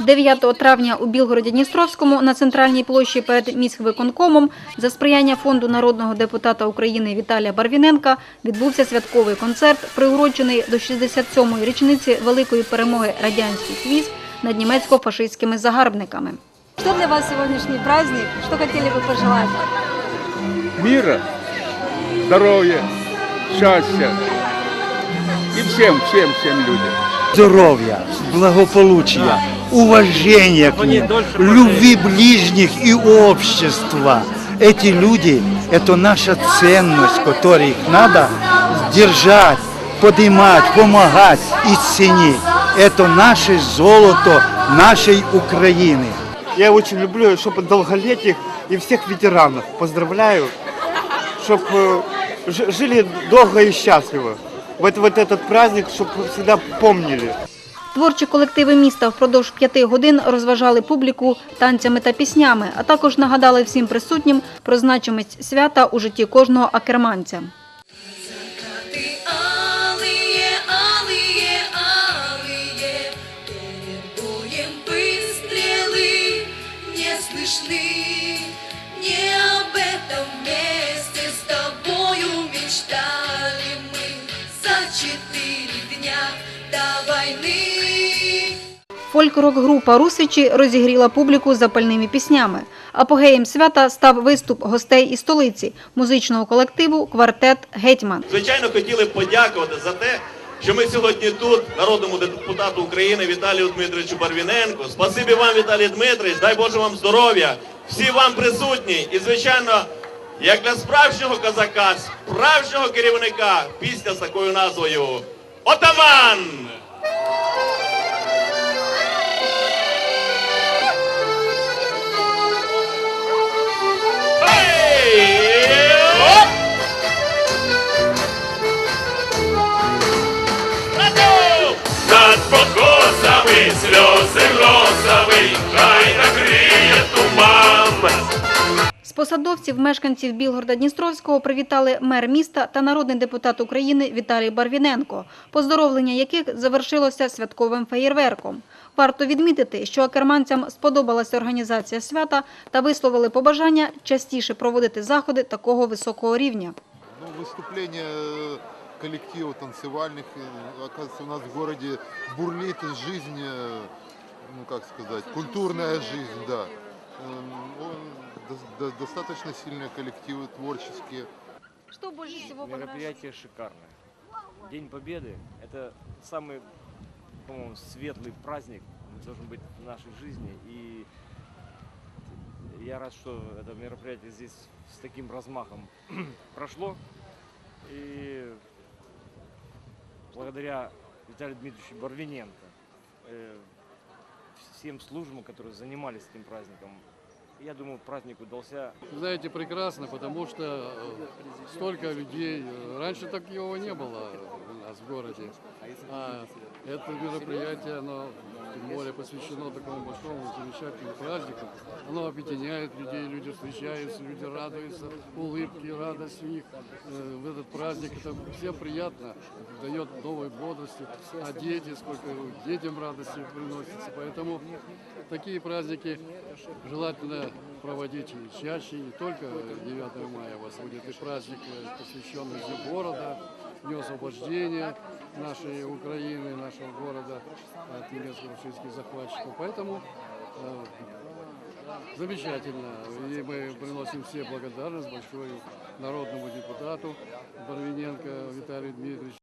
9 травня у Білгороді-Дністровському на центральній площі перед міськвиконкомом за сприяння фонду народного депутата України Віталія Барвіненка відбувся святковий концерт, приурочений до 67-ї річниці великої перемоги радянських військ над німецько-фашистськими загарбниками. Что для вас сегодняшний праздник? Что хотели бы пожелать? мира, здоровья, счастья и всем, всем, всем людям. здоровья, благополучия, уважения к ним, любви ближних и общества. Эти люди – это наша ценность, которую их надо держать, поднимать, помогать и ценить. Это наше золото нашей Украины. Я очень люблю, чтобы долголетних и всех ветеранов поздравляю, чтобы жили долго и счастливо. Вот, вот этот праздник, чтобы всегда помнили. Творчі колективи міста впродовж п'яти годин розважали публіку танцями та піснями, а також нагадали всім присутнім про значимість свята у житті кожного акерманця. Ты алые, алые, алые, перед боем выстрелы не слышны. Не об этом Фольк-рок-група «Русичі» розігріла публіку запальними піснями. Апогеєм свята став виступ гостей із столиці – музичного колективу «Квартет Гетьман». Звичайно, хотіли подякувати за те, що ми сьогодні тут, народному депутату України Віталію Дмитровичу Барвіненку. Спасибі вам, Віталій Дмитрович, дай Боже вам здоров'я, всі вам присутні. І, звичайно, як для справжнього козака, справжнього керівника, пісня з такою назвою Отаман! Покосами розовий, хай накриє туман. З посадовців мешканців Білгорода-Дністровського привітали мер міста та народний депутат України Віталій Барвіненко, поздоровлення яких завершилося святковим феєрверком. Варто відмітити, що акерманцям сподобалася організація свята та висловили побажання частіше проводити заходи такого високого рівня. Ну, выступления э, коллективов танцевальных, э, оказывается, у нас в городе бурлит жизнь, э, ну как сказать, культурная жизнь, да. Эм, достаточно сильные коллективы творческие. Что больше всего? Мероприятие шикарное. День Победы – это самый, по-моему, светлый праздник должен быть в нашей жизни. И я рад, что это мероприятие здесь с таким размахом прошло. И благодаря Виталию Дмитриевичу Барвиненко, э, всем службам, которые занимались этим праздником, я думаю, праздник удался Знаете, прекрасно, потому что э, столько людей. э, Раньше такого не было нас в городе. А это мероприятие, оно тем более посвящено такому большому, замечательному празднику. Оно объединяет людей, люди встречаются, люди радуются, улыбки, радость у них. Э, В этот праздник это всем приятно, дает новой бодрости. А дети, сколько детям радости приносится. Поэтому такие праздники желательно проводить чаще, не только 9 мая у вас будет и праздник, э, посвященный Дню города, Дню освобождения нашей Украины, нашего города от немецко-фашистских захватчиков. Поэтому э, замечательно. И мы приносим все благодарность большую народному депутату Барвиненко Виталию Дмитриевичу.